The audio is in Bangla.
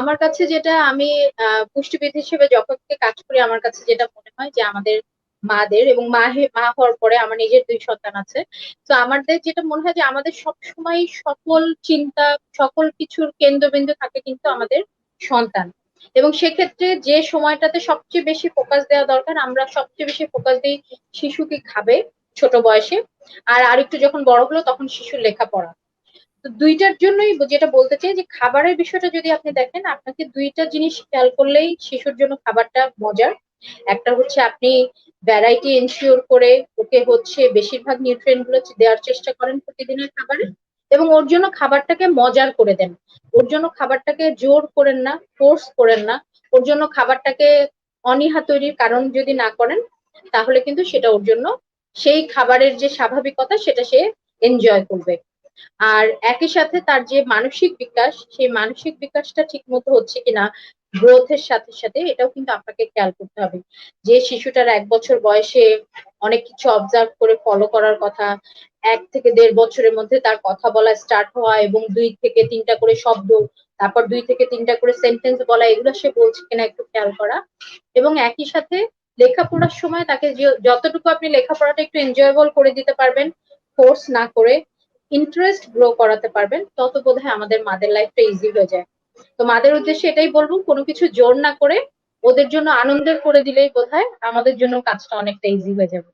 আমার কাছে যেটা আমি পুষ্টিবিদ হিসেবে যখন থেকে কাজ করি, আমার কাছে যেটা মনে হয় যে আমাদের মাদের এবং মা মা হওয়ার পরে আমার নিজের দুই সন্তান আছে। তো আমাদের যেটা মনে হয় যে আমাদের সবসময় সকল চিন্তা, সকল কিছুর কেন্দ্রবিন্দু থাকে কিন্তু আমাদের সন্তান। এবং সেক্ষেত্রে যে সময়টাতে সবচেয়ে বেশি ফোকাস দেওয়া দরকার, আমরা সবচেয়ে বেশি ফোকাস দিই শিশু কি খাবে ছোট বয়সে। আর আরেকটু যখন বড় হলো, তখন শিশুর লেখাপড়া। তো দুইটার জন্যই যেটা বলতে চাই যে খাবারের বিষয়টা যদি আপনি দেখেন, আপনাকে দুইটা জিনিস খেয়াল করলেই শিশুর জন্য খাবারটা মজার। একটা হচ্ছে আপনি ভ্যারাইটি এনশিওর করে ওকে হচ্ছে বেশিরভাগ নিউট্রিয়েন্টগুলো দেওয়ার চেষ্টা করেন প্রতিদিনের খাবারে এবং ওর জন্য খাবারটাকে মজার করে দেন। ওর জন্য খাবারটাকে জোর করেন না ফোর্স করেন না। ওর জন্য খাবারটাকে অনীহা তৈরির কারণ যদি না করেন, তাহলে কিন্তু সেটা ওর জন্য সেই খাবারের যে স্বাভাবিকতা সেটা সে এনজয় করবে। আর একই সাথে তার যে মানসিক বিকাশ, সেই মানসিক বিকাশটা ঠিক মতো হচ্ছে কিনা গ্রোথের সাথে সাথে এটাও কিন্তু আপনাকে খেয়াল করতে হবে। যে শিশুটার এক বছর বয়সে অনেক কিছু অবজার্ভ করে ফলো করার কথা, এক থেকে দেড় বছরের মধ্যে তার কথা বলা স্টার্ট হওয়া এবং দুই থেকে তিনটা করে শব্দ, তারপর দুই থেকে তিনটা করে সেন্টেন্স বলা, এগুলো সে বলছে কিনা একটু খেয়াল করা। এবং একই সাথে লেখাপড়ার সময় তাকে যতটুকু আপনি লেখাপড়াটা একটু এনজয়েবল করে দিতে পারবেন ফোর্স না করে ইন্টারেস্ট গ্রো করাতে পারবেন, তত বোধ হয় আমাদের মাদের লাইফটা ইজি হয়ে যায়। তো মাদের উদ্দেশ্যে এটাই বলব, কোনো কিছু জোর না করে ওদের জন্য আনন্দের করে দিলেই বোধহয় আমাদের জন্য কাজটা অনেকটা ইজি হয়ে যাবে।